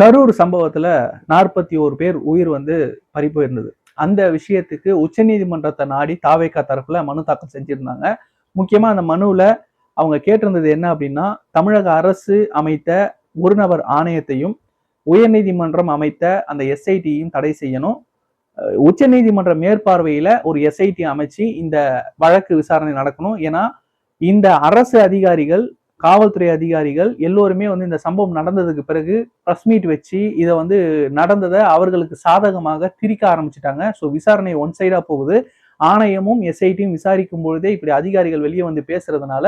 கரூர் சம்பவத்துல நாற்பத்தி ஓரு பேர் உயிர் வந்து பறி போயிருந்தது அந்த விஷயத்துக்கு உச்சநீதிமன்றத்தை நாடி தாவேக்கா தரப்புல மனு தாக்கல் செஞ்சிருந்தாங்க. முக்கியமா அந்த மனுவில் அவங்க கேட்டிருந்தது என்ன அப்படின்னா தமிழக அரசு அமைத்த ஒரு நபர் ஆணையத்தையும் உயர்நீதிமன்றம் அமைத்த அந்த எஸ்ஐடியும் தடை செய்யணும். உச்ச உச்சநீதிமன்ற மேற்பார்வையில ஒரு எஸ்ஐடி அமைச்சு இந்த வழக்கு விசாரணை நடக்கணும். ஏன்னா இந்த அரசு அதிகாரிகள் காவல்துறை அதிகாரிகள் எல்லோருமே வந்து இந்த சம்பவம் நடந்ததுக்கு பிறகு ப்ரெஸ் மீட் வச்சு இதை வந்து நடந்ததை அவர்களுக்கு சாதகமாக திரிக்க ஆரம்பிச்சிட்டாங்க. ஸோ விசாரணை ஒன் சைடாக போகுது. ஆணையமும் எஸ்ஐடியும் விசாரிக்கும் பொழுதே இப்படி அதிகாரிகள் வெளியே வந்து பேசுறதுனால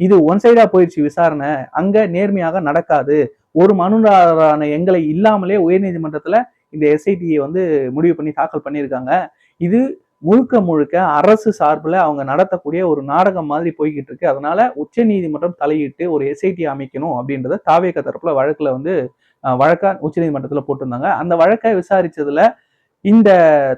இது ஒன் சைடா போயிடுச்சு விசாரணை. அங்க நேர்மையாக நடக்காது. ஒரு மனுதாரரான எங்களை இல்லாமலே உயர்நீதிமன்றத்துல இந்த எஸ்ஐடியை வந்து முடிவு பண்ணி தாக்கல் பண்ணியிருக்காங்க. இது முழுக்க முழுக்க அரசு சார்பில் அவங்க நடத்தக்கூடிய ஒரு நாடகம் மாதிரி போய்கிட்டு இருக்கு. அதனால உச்ச நீதிமன்றம் தலையிட்டு ஒரு எஸ்ஐடி அமைக்கணும் அப்படின்றத தாவேக தரப்புல வழக்குல வந்து வழக்கா உச்ச நீதிமன்றத்துல போட்டிருந்தாங்க. அந்த வழக்கை விசாரிச்சதுல இந்த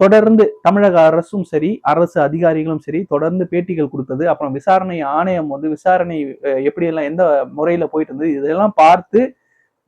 தொடர்ந்து தமிழக அரசும் சரி அரசு அதிகாரிகளும் சரி தொடர்ந்து பேட்டிகள் கொடுத்தது அப்புறம் விசாரணை ஆணையம் வந்து விசாரணை எப்படியெல்லாம் எந்த முறையில போயிட்டு இருந்தது இதெல்லாம் பார்த்து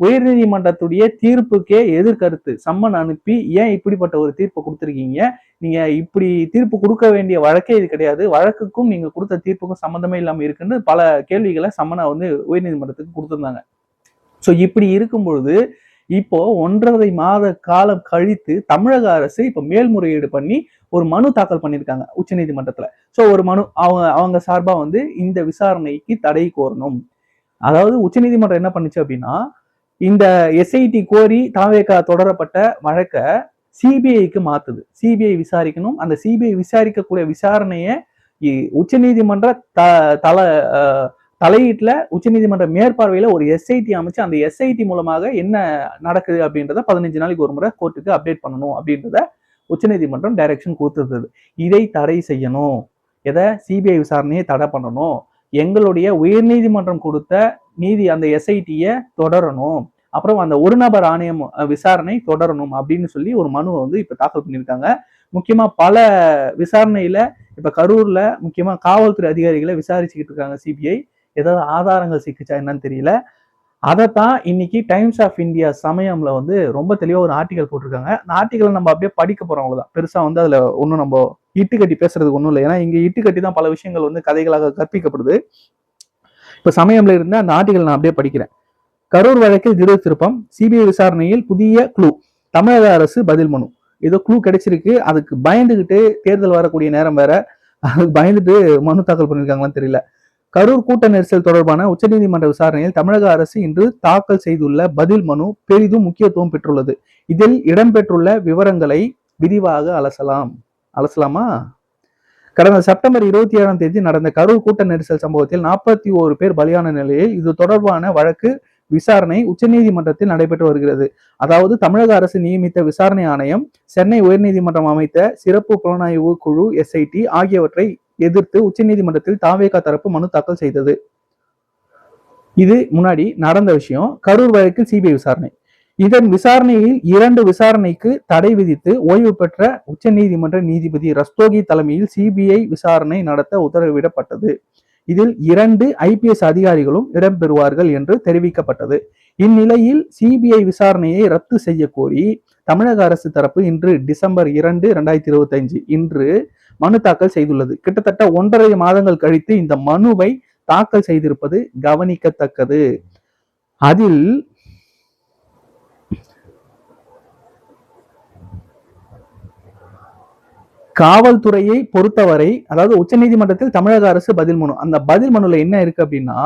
உயர்நீதிமன்றத்துடைய தீர்ப்புக்கே எதிர்கருத்து. சம்மன் அனுப்பி ஏன் இப்படிப்பட்ட ஒரு தீர்ப்பு கொடுத்துருக்கீங்க? நீங்க இப்படி தீர்ப்பு கொடுக்க வேண்டிய வழக்கே இது கிடையாது. வழக்குக்கும் நீங்க கொடுத்த தீர்ப்புக்கும் சம்மந்தமே இல்லாம இருக்குன்னு பல கேள்விகளை சம்மனை வந்து உயர்நீதிமன்றத்துக்கு கொடுத்துருந்தாங்க. ஸோ இப்படி இருக்கும் பொழுது இப்போ ஒன்றரை மாத காலம் கழித்து தமிழக அரசு இப்போ மேல்முறையீடு பண்ணி ஒரு மனு தாக்கல் பண்ணியிருக்காங்க உச்சநீதிமன்றத்துல. ஸோ ஒரு மனு அவங்க அவங்க சார்பா வந்து இந்த விசாரணைக்கு தடை கோரணும். அதாவது உச்சநீதிமன்றம் என்ன பண்ணுச்சு அப்படின்னா இந்த எஸ்ஐடி கோரி தாவேக்கா தொடரப்பட்ட வழக்கை சிபிஐக்கு மாத்துது. சிபிஐ விசாரிக்கணும். அந்த சிபிஐ விசாரிக்கக்கூடிய விசாரணையை இ- உச்சநீதிமன்ற த தல தலையீட்டில் உச்சநீதிமன்ற மேற்பார்வையில ஒரு எஸ்ஐடி அமைச்சு அந்த எஸ்ஐடி மூலமாக என்ன நடக்குது அப்படின்றத பதினஞ்சு நாளைக்கு ஒரு முறை கோர்ட்டுக்கு அப்டேட் பண்ணணும் அப்படின்றத உச்சநீதிமன்றம் டைரக்ஷன் கொடுத்துருந்தது. இதை தடை செய்யணும். எதை? சிபிஐ விசாரணையை தடை பண்ணணும். எங்களுடைய உயர்நீதிமன்றம் கொடுத்த நீதி அந்த எஸ்ஐடியை தொடரணும். அப்புறம் அந்த ஒரு நபர் ஆணையம் விசாரணை தொடரணும் அப்படின்னு சொல்லி ஒரு மனுவை வந்து இப்ப தாக்கல் பண்ணியிருக்காங்க. முக்கியமா பல விசாரணையில இப்ப கரூர்ல முக்கியமா காவல்துறை அதிகாரிகளை விசாரிச்சுக்கிட்டு இருக்காங்க சிபிஐ ஏதாவது ஆதாரங்கள் சிக்கிச்சா என்னன்னு தெரியல. அதைத்தான் இன்னைக்கு டைம்ஸ் ஆஃப் இந்தியா சமயம்ல வந்து ரொம்ப தெளிவாக ஒரு ஆர்டிகல் போட்டிருக்காங்க. அந்த ஆர்டிகல் நம்ம அப்படியே படிக்க போறோம் அவ்வளவுதான். பெருசா வந்து அதுல ஒன்றும் நம்ம இட்டு கட்டி பேசுறதுக்கு ஒன்றும் இல்லை. ஏன்னா இங்க இட்டு கட்டி தான் பல விஷயங்கள் வந்து கதைகளாக கற்பிக்கப்படுது. இப்ப சமயம்ல இருந்து அந்த ஆர்டிகல் நான் அப்படியே படிக்கிறேன். கரூர் வழக்கில் திடீர் திருப்பம் சிபிஐ விசாரணையில் புதிய குழு தமிழக அரசு பதில் மனு. ஏதோ குழு கிடைச்சிருக்கு. அதுக்கு பயந்துகிட்டு தேர்தல் வரக்கூடிய நேரம் வேற. அதுக்கு பயந்துட்டு மனு தாக்கல் பண்ணியிருக்காங்களான்னு தெரியல. கரூர் கூட்ட நெரிசல் தொடர்பான உச்சநீதிமன்ற விசாரணையில் தமிழக அரசு இன்று தாக்கல் செய்துள்ள பதில் மனு பெரிதும் முக்கியத்துவம் பெற்றுள்ளது. இதில் இடம்பெற்றுள்ள விவரங்களை விரிவாக அலசலாம். அலசலாமா? கடந்த செப்டம்பர் இருபத்தி ஏழாம் தேதி நடந்த கரூர் கூட்ட நெரிசல் சம்பவத்தில் நாற்பத்தி ஓரு பேர் பலியான நிலையில் இது தொடர்பான வழக்கு விசாரணை உச்சநீதிமன்றத்தில் நடைபெற்று வருகிறது. அதாவது தமிழக அரசு நியமித்த விசாரணை ஆணையம் சென்னை உயர்நீதிமன்றம் அமைத்த சிறப்பு புலனாய்வு குழு எஸ்ஐடி ஆகியவற்றை எதிர்த்து உச்சநீதிமன்றத்தில் தாவேகா தரப்பு மனு தாக்கல் செய்தது. இது முன்னாடி நடந்த விஷயம். கரூர் வழக்கில் சிபிஐ விசாரணை. இதன் விசாரணையில் இரண்டு விசாரணைக்கு தடை விதித்து ஓய்வு பெற்ற உச்சநீதிமன்ற நீதிபதி ரஸ்தோகி தலைமையில் சிபிஐ விசாரணை நடத்த உத்தரவிடப்பட்டது. இதில் இரண்டு ஐபிஎஸ் அதிகாரிகளும் இடம்பெறுவார்கள் என்று தெரிவிக்கப்பட்டது. இந்நிலையில் சிபிஐ விசாரணையை ரத்து செய்ய கோரி தமிழக அரசு தரப்பு இன்று டிசம்பர் இரண்டு இரண்டாயிரத்தி இருபத்தி இன்று மனு தாக்கல் செய்துள்ளது. கிட்டத்தட்ட ஒன்றரை மாதங்கள் கழித்து இந்த மனுவை தாக்கல் செய்திருப்பது கவனிக்கத்தக்கது. அதில் காவல்துறையை பொறுத்தவரை அதாவது உச்சநீதிமன்றத்தில் தமிழக அரசு பதில் மனு. அந்த பதில் மனுல என்ன இருக்கு அப்படின்னா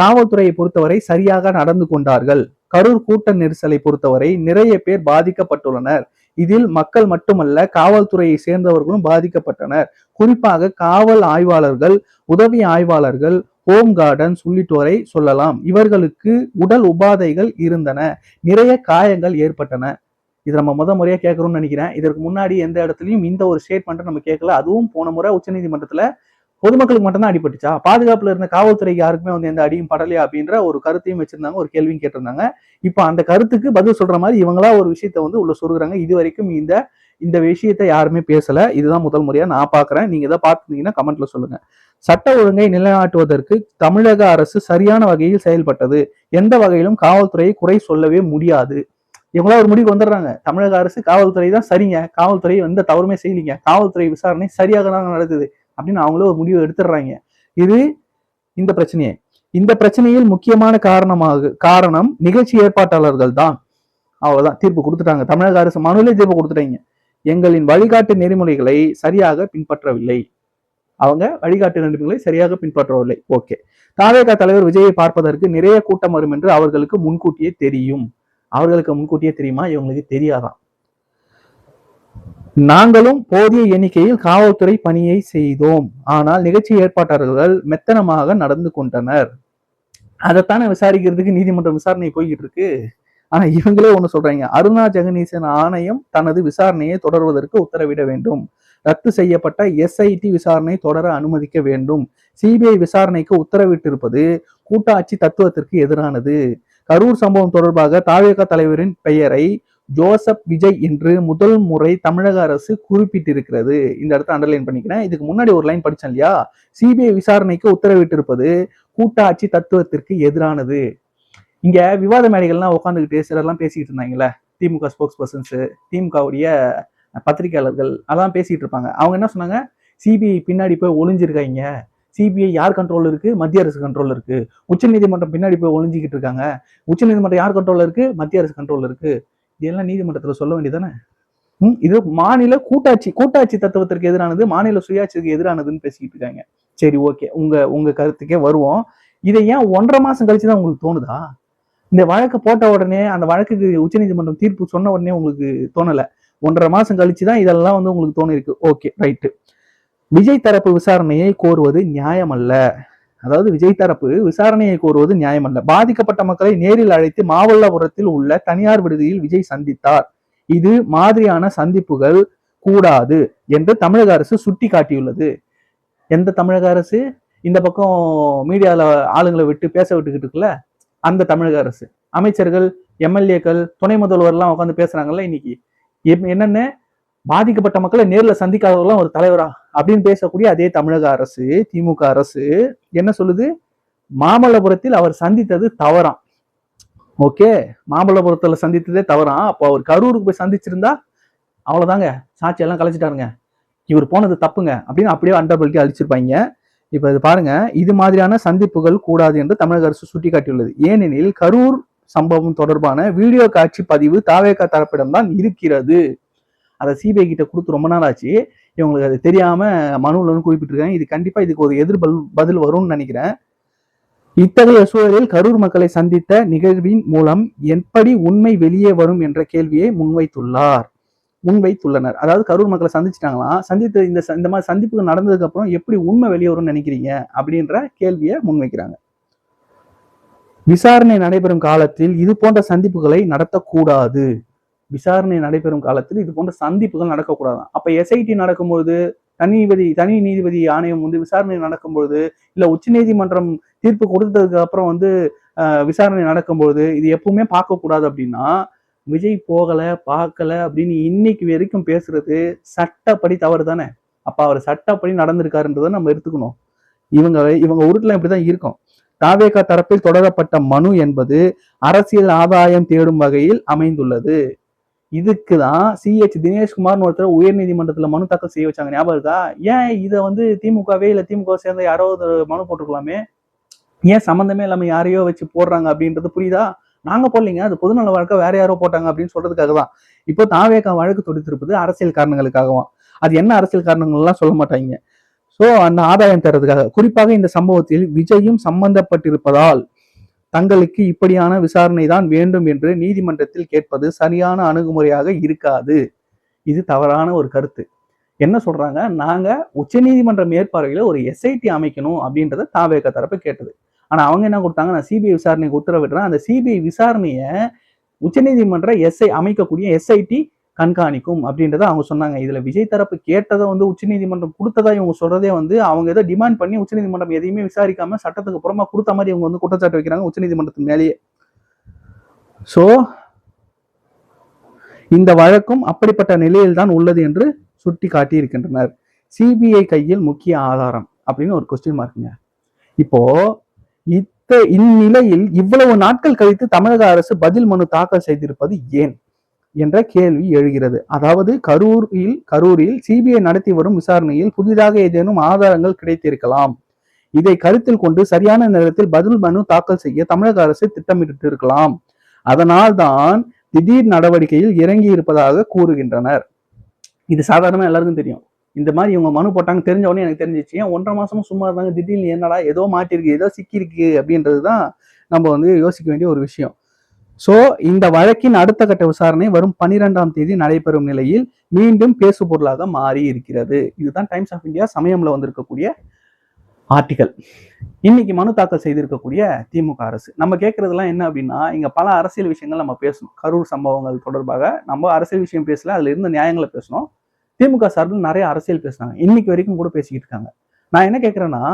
காவல்துறையை பொறுத்தவரை சரியாக நடந்து கொண்டார்கள். கரூர் கூட்ட நெரிசலை பொறுத்தவரை நிறைய பேர் பாதிக்கப்பட்டுள்ளனர். இதில் மக்கள் மட்டுமல்ல காவல்துறையை சேர்ந்தவர்களும் பாதிக்கப்பட்டனர். குறிப்பாக காவல் ஆய்வாளர்கள் உதவி ஆய்வாளர்கள் ஹோம் கார்டன்ஸ் உள்ளிட்டோரை சொல்லலாம். இவர்களுக்கு உடல் உபாதைகள் இருந்தன. நிறைய காயங்கள் ஏற்பட்டன. இது நம்ம முத முறையா கேட்கறோம்னு நினைக்கிறேன். இதற்கு முன்னாடி எந்த இடத்துலயும் இந்த ஒரு ஸ்டேட்மெண்ட்டை நம்ம கேட்கல. அதுவும் போன முறை உச்சநீதிமன்றத்தில் பொதுமக்களுக்கு மட்டும்தான் அடிபட்டுச்சா? பாதுகாப்புல இருந்த காவல்துறைக்கு யாருக்குமே வந்து எந்த அடியும் படலையா அப்படின்ற ஒரு கருத்தையும் வச்சிருந்தாங்க ஒரு கேள்வியும் கேட்டிருந்தாங்க. இப்போ அந்த கருத்துக்கு பதில் சொல்ற மாதிரி இவங்களா ஒரு விஷயத்த வந்து உள்ள சொல்கிறாங்க இது வரைக்கும் இந்த இந்த விஷயத்தை யாருமே பேசல. இதுதான் முதல் முறையா நான் பாக்குறேன். நீங்க இதை பார்த்துருந்தீங்கன்னா கமெண்ட்ல சொல்லுங்க. சட்ட ஒழுங்கை நிலைநாட்டுவதற்கு தமிழக அரசு சரியான வகையில் செயல்பட்டது. எந்த வகையிலும் காவல்துறையை குறை சொல்லவே முடியாது. இவங்களா ஒரு முடிவு வந்துடுறாங்க. தமிழக அரசு காவல்துறை தான் சரிங்க. காவல்துறை எந்த தவறுமே செய்யலீங்க. காவல்துறை விசாரணை சரியாக தான் நடக்குது. அப்படின்னு அவங்களே ஒரு முடிவு எடுத்துடுறாங்க. இது இந்த பிரச்சனையே. இந்த பிரச்சனையில் முக்கியமான காரணமாக காரணம் நிகழ்ச்சி ஏற்பாட்டாளர்கள் தான். அவ்வளவுதான். தீர்ப்பு கொடுத்துட்டாங்க. தமிழக அரசு மனுவிலே தீர்ப்பு கொடுத்துட்டாங்க. எங்களின் வழிகாட்டு நெறிமுறைகளை சரியாக பின்பற்றவில்லை. அவங்க வழிகாட்டு நெறிமுறைகளை சரியாக பின்பற்றவில்லை. ஓகே. தாவேக தலைவர் விஜயை பார்ப்பதற்கு நிறைய கூட்டம் வரும் என்று அவர்களுக்கு முன்கூட்டியே தெரியும். அவர்களுக்கு முன்கூட்டியே தெரியுமா? இவங்களுக்கு தெரியாதாம் நாங்களும் போதிய எண்ணிக்கையில் காவல்துறை பணியை செய்தோம். ஆனால் நிகழ்ச்சி ஏற்பாட்டாளர்கள் மெத்தனமாக நடந்து கொண்டனர். அதைத்தானே விசாரிக்கிறதுக்கு நீதிமன்றம் விசாரணை போய்கிட்டு இருக்கு ஆனா இவங்களே ஒண்ணு சொல்றாங்க. அருணா ஜெகனீசன் ஆணையம் தனது விசாரணையை தொடர்வதற்கு உத்தரவிட வேண்டும். ரத்து செய்யப்பட்ட எஸ்ஐடி விசாரணை தொடர அனுமதிக்க வேண்டும். சிபிஐ விசாரணைக்கு உத்தரவிட்டிருப்பது கூட்டாட்சி தத்துவத்திற்கு எதிரானது. கரூர் சம்பவம் தொடர்பாக தாவேக தலைவரின் பெயரை ஜோசப் விஜய் என்று முதல் முறை தமிழக அரசு குறிப்பிட்டிருக்கிறது. இந்த இடத்த அண்டர்லைன் பண்ணிக்கிறேன். இதுக்கு முன்னாடி ஒரு லைன் படித்தேன் இல்லையா? சிபிஐ விசாரணைக்கு உத்தரவிட்டிருப்பது கூட்டாட்சி தத்துவத்திற்கு எதிரானது. இங்க விவாத மேடைகள்லாம் உட்காந்துக்கிட்டு சிலர்லாம் பேசிக்கிட்டு இருந்தாங்கல்ல? திமுக ஸ்போக்ஸ் பர்சன்ஸ் திமுகவுடைய பத்திரிகையாளர்கள் அதெல்லாம் பேசிட்டு இருப்பாங்க. அவங்க என்ன சொன்னாங்க? சிபிஐ பின்னாடி போய் ஒளிஞ்சிருக்காங்க. சிபிஐ யார் கண்ட்ரோல் இருக்கு? மத்திய அரசு கண்ட்ரோல் இருக்கு. உச்சநீதிமன்றம் பின்னாடி போய் ஒளிஞ்சிக்கிட்டு இருக்காங்க. உச்சநீதிமன்றம் யார் கண்ட்ரோல் இருக்கு? மத்திய அரசு கண்ட்ரோல் இருக்கு. இதெல்லாம் நீதிமன்றத்தில் சொல்ல வேண்டியதானே ம், இது மாநில கூட்டாட்சி கூட்டாட்சி தத்துவத்திற்கு எதிரானது மாநில சுயாட்சிக்கு எதிரானதுன்னு பேசிக்கிட்டு இருக்காங்க. சரி ஓகே. உங்க உங்க கருத்துக்கே வருவோம். இதை ஏன் ஒன்றரை மாசம் கழிச்சு தான் உங்களுக்கு தோணுதா? இந்த வழக்கு போட்ட உடனே அந்த வழக்குக்கு உச்சநீதிமன்றம் தீர்ப்பு சொன்ன உடனே உங்களுக்கு தோணல. ஒன்றரை மாசம் கழிச்சு தான் இதெல்லாம் வந்து உங்களுக்கு தோணிருக்கு. Okay right. விஜய் தரப்பு விசாரணையை கோருவது நியாயமல்ல. அதாவது விஜய் தரப்பு விசாரணையை கோருவது நியாயமல்ல. பாதிக்கப்பட்ட மக்களை நேரில் அழைத்து மாவல்லபுரத்தில் உள்ள தனியார் விடுதியில் விஜய் சந்தித்தார். இது மாதிரியான சந்திப்புகள் கூடாது என்று தமிழக அரசு சுட்டி காட்டியுள்ளது எந்த தமிழக அரசு? இந்த பக்கம் மீடியாவில் ஆளுங்களை விட்டு பேச விட்டுக்கிட்டு இருக்குல்ல? அந்த தமிழக அரசு. அமைச்சர்கள் எம்எல்ஏக்கள் துணை முதல்வர்லாம் உட்காந்து பேசுறாங்கல்ல இன்னைக்கு. என்னென்ன? பாதிக்கப்பட்ட மக்களை நேரில் சந்திக்காதவங்களாம் ஒரு தலைவரா? அப்படின்னு பேசக்கூடிய அதே தமிழக அரசு திமுக அரசு என்ன சொல்லுது? மாமல்லபுரத்தில் அவர் சந்தித்தது தவறாம் ஓகே மாமல்லபுரத்தில் சந்தித்ததே தவறாம் அப்போ அவர் கரூருக்கு போய் சந்திச்சிருந்தா அவ்வளோதாங்க சாட்சியெல்லாம் கலைச்சிட்டாருங்க. இவர் போனது தப்புங்க. அப்படின்னு அப்படியே அண்டர்பல்ட்டி அழிச்சிருப்பாங்க. இப்போ இது பாருங்க இது மாதிரியான சந்திப்புகள் கூடாது என்று தமிழக அரசு சுட்டிக்காட்டியுள்ளது. ஏனெனில் கரூர் சம்பவம் தொடர்பான வீடியோ காட்சி பதிவு தாவேகா தரப்பிடம்தான் இருக்கிறது. அதை சிபிஐ கிட்ட கொடுத்து ரொம்ப நாள் ஆச்சு. இவங்களுக்கு அது தெரியாம மனுவில் வந்து குறிப்பிட்டிருக்காங்க. இது கண்டிப்பா இதுக்கு ஒரு எதிர்பல் பதில் வரும்னு நினைக்கிறேன். இத்தகைய சூழலில் கரூர் மக்களை சந்தித்த நிகழ்வின் மூலம் எப்படி உண்மை வெளியே வரும் என்ற கேள்வியை முன்வைத்துள்ளார். முன்வைத்துள்ளனர். அதாவது கரூர் மக்களை சந்திச்சிட்டாங்களாம் சந்தித்து இந்த ச- இந்த மாதிரி சந்திப்புகள் நடந்ததுக்கு அப்புறம் எப்படி உண்மை வெளியே வரும்னு நினைக்கிறீங்க? அப்படின்ற கேள்வியை முன்வைக்கிறாங்க. விசாரணை நடைபெறும் காலத்தில் இது போன்ற சந்திப்புகளை நடத்தக்கூடாது. விசாரணை நடைபெறும் காலத்தில் இது போன்ற சந்திப்புகள் நடக்கக்கூடாது அப்ப எஸ்ஐடி நடக்கும்போது தனிபதி தனி நீதிபதி ஆணையம் வந்து விசாரணை நடக்கும்பொழுது இல்ல உச்சநீதிமன்றம் தீர்ப்பு கொடுத்ததுக்கு அப்புறம் வந்து விசாரணை நடக்கும்பொழுது இது எப்பவுமே பார்க்கக்கூடாது அப்படின்னா விஜய் போகல பார்க்கல அப்படின்னு இன்னைக்கு வரைக்கும் பேசுறது சட்டப்படி தவறு தானே அப்ப அவர் சட்டப்படி நடந்திருக்காருன்றதை நம்ம எடுத்துக்கணும். இவங்க இவங்க உருட்டுல இப்படிதான் இருக்கும். தாவேகா தரப்பில் தொடரப்பட்ட மனு என்பது அரசியல் ஆதாயம் தேடும் வகையில் அமைந்துள்ளது. இதுக்கு தான் சிஹெச் தினேஷ்குமார்னு ஒருத்தர் உயர்நீதிமன்றத்தில் மனு தாக்கல் செய்ய வச்சாங்க. ஞாபகம் இருக்கா? ஏன் இதை வந்து திமுகவே இல்லை திமுக சேர்ந்த யாரோ ஒரு மனு போட்டிருக்கலாமே? ஏன் சம்மந்தமே இல்லாமல் யாரையோ வச்சு போடுறாங்க அப்படின்றது புரியுதா? நாங்கள் போடலைங்க. அது பொதுநல வழக்கை வேற யாரோ போட்டாங்க அப்படின்னு சொல்றதுக்காக தான் இப்போ தாவேக்கா வழக்கு தொடுத்திருப்பது அரசியல் காரணங்களுக்காகவும். அது என்ன அரசியல் காரணங்கள்லாம் சொல்ல மாட்டாங்க. ஸோ அந்த ஆதாயம் தர்றதுக்காக. குறிப்பாக இந்த சம்பவத்தில் விஜயும் சம்பந்தப்பட்டிருப்பதால் தங்களுக்கு இப்படியான விசாரணை தான் வேண்டும் என்று நீதிமன்றத்தில் கேட்பது சரியான அணுகுமுறையாக இருக்காது. இது தவறான ஒரு கருத்து. என்ன சொல்றாங்க? நாங்க உச்சநீதிமன்ற மேற்பார்வையில ஒரு எஸ்ஐடி அமைக்கணும் அப்படின்றத தாவேக தரப்பு கேட்டது. ஆனா அவங்க என்ன கொடுத்தாங்க நான் சிபிஐ விசாரணைக்கு உத்தரவிடுறேன் அந்த சிபிஐ விசாரணையை உச்சநீதிமன்ற எஸ்ஐ அமைக்கக்கூடிய எஸ்ஐடி கண்காணிக்கும் அப்படின்றத அவங்க சொன்னாங்க. இதுல விஜய் தரப்பு கேட்டதை வந்து உச்சநீதிமன்றம் கொடுத்ததா இவங்க சொல்றதே வந்து அவங்க ஏதோ டிமாண்ட் பண்ணி உச்சநீதிமன்றம் எதையுமே விசாரிக்காம சட்டத்துக்கு புறமா கொடுத்த மாதிரி இவங்க வந்து குற்றச்சாட்டு வைக்கிறாங்க உச்சநீதிமன்றத்தின் மேலேயே. சோ இந்த வழக்கும் அப்படிப்பட்ட நிலையில் தான் உள்ளது என்று சுட்டி காட்டி இருக்கின்றனர் சிபிஐ கையில் முக்கிய ஆதாரம் அப்படின்னு ஒரு கொஸ்டின் மார்க்குங்க இப்போ இத்த இந்நிலையில் இவ்வளவு நாட்கள் கழித்து தமிழக அரசு பதில் மனு தாக்கல் செய்திருப்பது ஏன்? என்ற கேள்வி எழுகிறது. அதாவது கரூரில் கரூரில் சிபிஐ நடத்தி வரும் விசாரணையில் புதிதாக ஏதேனும் ஆதாரங்கள் கிடைத்திருக்கலாம். இதை கருத்தில் கொண்டு சரியான நேரத்தில் பதில் மனு தாக்கல் செய்ய தமிழக அரசு திட்டமிட்டு இருக்கலாம் அதனால்தான் திடீர் நடவடிக்கையில் இறங்கி இருப்பதாக கூறுகின்றனர். இது சாதாரணமாக எல்லாருக்கும் தெரியும். இந்த மாதிரி இவங்க மனு போட்டாங்க தெரிஞ்ச உடனே எனக்கு தெரிஞ்சிச்சு. ஏன் ஒன்றரை மாசமும் சும்மா இருந்தாங்க? திடீர்னு என்னடா ஏதோ மாட்டிருக்கு ஏதோ சிக்கியிருக்கு அப்படின்றது தான் நம்ம வந்து யோசிக்க வேண்டிய ஒரு விஷயம். சோ இந்த வழக்கின் அடுத்த கட்ட விசாரணை வரும் பனிரெண்டாம் தேதி நடைபெறும் நிலையில் மீண்டும் பேசு பொருளாக மாறி இருக்கிறது. இதுதான் டைம்ஸ் ஆஃப் இந்தியா சமயம்ல வந்திருக்கக்கூடிய ஆர்டிகல் இன்னைக்கு மனு தாக்கல் செய்திருக்கக்கூடிய திமுக அரசு. நம்ம கேட்கறதுலாம் என்ன அப்படின்னா இங்க பல அரசியல் விஷயங்கள் நம்ம பேசணும். கரூர் சம்பவங்கள் தொடர்பாக நம்ம அரசியல் விஷயம் பேசல அதுல இருந்த நியாயங்களை பேசணும். திமுக சார்பில் நிறைய அரசியல் பேசுனாங்க இன்னைக்கு வரைக்கும் கூட பேசிக்கிட்டு இருக்காங்க. நான் என்ன கேட்கறேன்னா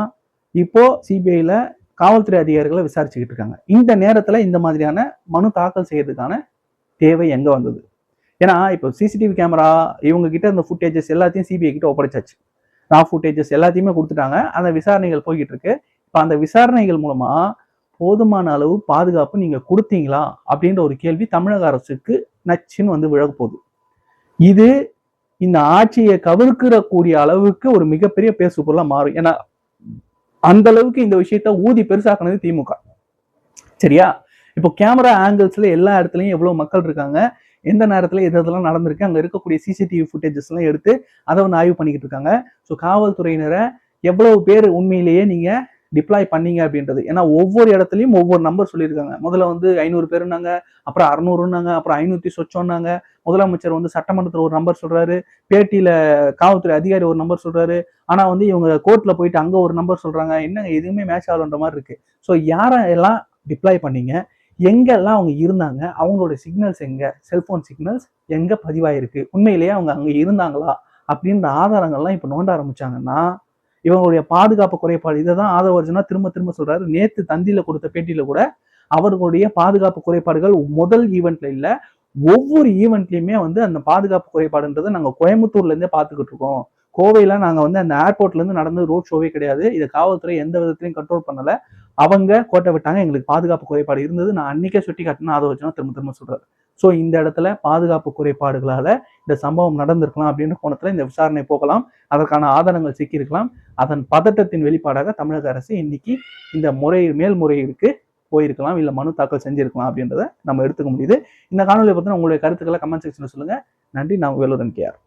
இப்போ சிபிஐல காவல்துறை அதிகாரிகளை விசாரிச்சுக்கிட்டு இருக்காங்க. இந்த நேரத்தில் இந்த மாதிரியான மனு தாக்கல் செய்யறதுக்கான தேவை எங்கே வந்தது? ஏன்னா இப்போ சிசிடிவி கேமரா இவங்க கிட்ட இந்த ஃபுட்டேஜஸ் எல்லாத்தையும் சிபிஐ கிட்ட ஒப்படைச்சாச்சு. ரா ஃபுட்டேஜஸ் எல்லாத்தையுமே கொடுத்துட்டாங்க. அந்த விசாரணைகள் போய்கிட்டு இருக்கு. இப்போ அந்த விசாரணைகள் மூலமா போதுமான அளவு பாதுகாப்பு நீங்க கொடுத்தீங்களா? அப்படின்ற ஒரு கேள்வி தமிழக அரசுக்கு நச்சுன்னு வந்து விழ போகுது. இது இந்த ஆட்சியை கவிர்க்கிறக்கூடிய அளவுக்கு ஒரு மிகப்பெரிய பேசு பொருளாக மாறும். ஏன்னா அந்த அளவுக்கு இந்த விஷயத்த ஊதி பெருசாக்குனது திமுக. சரியா? இப்போ கேமரா ஆங்கிள்ஸ்ல எல்லா இடத்துலயும் எவ்வளவு மக்கள் இருக்காங்க எந்த நேரத்துல எது எதெல்லாம் நடந்திருக்கு அங்க இருக்கக்கூடிய சிசிடிவி ஃபுட்டேஜஸ் எல்லாம் எடுத்து அதை வந்து ஆய்வு பண்ணிக்கிட்டு இருக்காங்க. ஸோ காவல்துறையினரை எவ்வளவு பேர் உண்மையிலேயே நீங்க டிப்ளாய் பண்ணீங்க அப்படின்றது. ஏன்னா ஒவ்வொரு இடத்துலையும் ஒவ்வொரு நம்பர் சொல்லியிருக்காங்க. முதல்ல வந்து ஐநூறு பேருனாங்க அப்புறம் அறுநூறுனாங்க அப்புறம் ஐநூற்றி சொச்சோன்னாங்க. முதலமைச்சர் வந்து சட்டமன்றத்தில் ஒரு நம்பர் சொல்றாரு பேட்டியில காவல்துறை அதிகாரி ஒரு நம்பர் சொல்றாரு. ஆனா வந்து இவங்க கோர்ட்ல போயிட்டு அங்க ஒரு நம்பர் சொல்றாங்க. என்னங்க எதுவுமே மேட்ச் ஆகலன்ற மாதிரி இருக்கு. ஸோ யாரெல்லாம் டிப்ளாய் பண்ணீங்க? எங்கெல்லாம் அவங்க இருந்தாங்க? அவங்களோட சிக்னல்ஸ் எங்க? செல்போன் சிக்னல்ஸ் எங்க பதிவாயிருக்கு? உண்மையிலேயே அவங்க அங்க இருந்தாங்களா? அப்படின்ற ஆதாரங்கள்லாம் இப்போ நோண்ட ஆரம்பிச்சாங்கன்னா இவங்களுடைய பாதுகாப்பு குறைபாடு இதை தான் ஆதவர்ஜனா திரும்ப திரும்ப சொல்றாரு. நேத்து தந்தியில கொடுத்த பேட்டியில கூட அவர்களுடைய பாதுகாப்பு குறைபாடுகள் முதல் ஈவெண்ட்ல இல்ல ஒவ்வொரு ஈவெண்ட்லயுமே வந்து அந்த பாதுகாப்பு குறைபாடுன்றதை நாங்க கோயம்புத்தூர்ல இருந்தே பார்த்துக்கிட்டு இருக்கோம். கோவையில நாங்க வந்து அந்த ஏர்போர்ட்ல இருந்து நடந்த ரோட் ஷோவே கிடையாது. இதை காவல்துறை எந்த விதத்திலையும் கண்ட்ரோல் பண்ணல. அவங்க கோட்டை விட்டாங்க. எங்களுக்கு பாதுகாப்பு குறைபாடு இருந்தது. நான் அன்னைக்கே சுட்டி காட்டினா அதை வச்சுனா திரும்ப திரும்ப சொல்றாரு. ஸோ இந்த இடத்துல பாதுகாப்பு குறைபாடுகளால இந்த சம்பவம் நடந்திருக்கலாம் அப்படின்ற கோணத்தில் இந்த விசாரணை போகலாம். அதற்கான ஆதாரங்கள் சிக்கியிருக்கலாம். அதன் பதட்டத்தின் வெளிப்பாடாக தமிழக அரசு இன்னைக்கு இந்த முறை மேல்முறையிற்கு போயிருக்கலாம். இல்லை மனு தாக்கல் செஞ்சிருக்கலாம் அப்படின்றத நம்ம எடுத்துக்க முடியுது. இந்த காணொலியை பற்றின உங்களுடைய கருத்துக்களை கமெண்ட் செக்ஷனில் சொல்லுங்கள் நன்றி. நான் வேலுடன் கேஆர்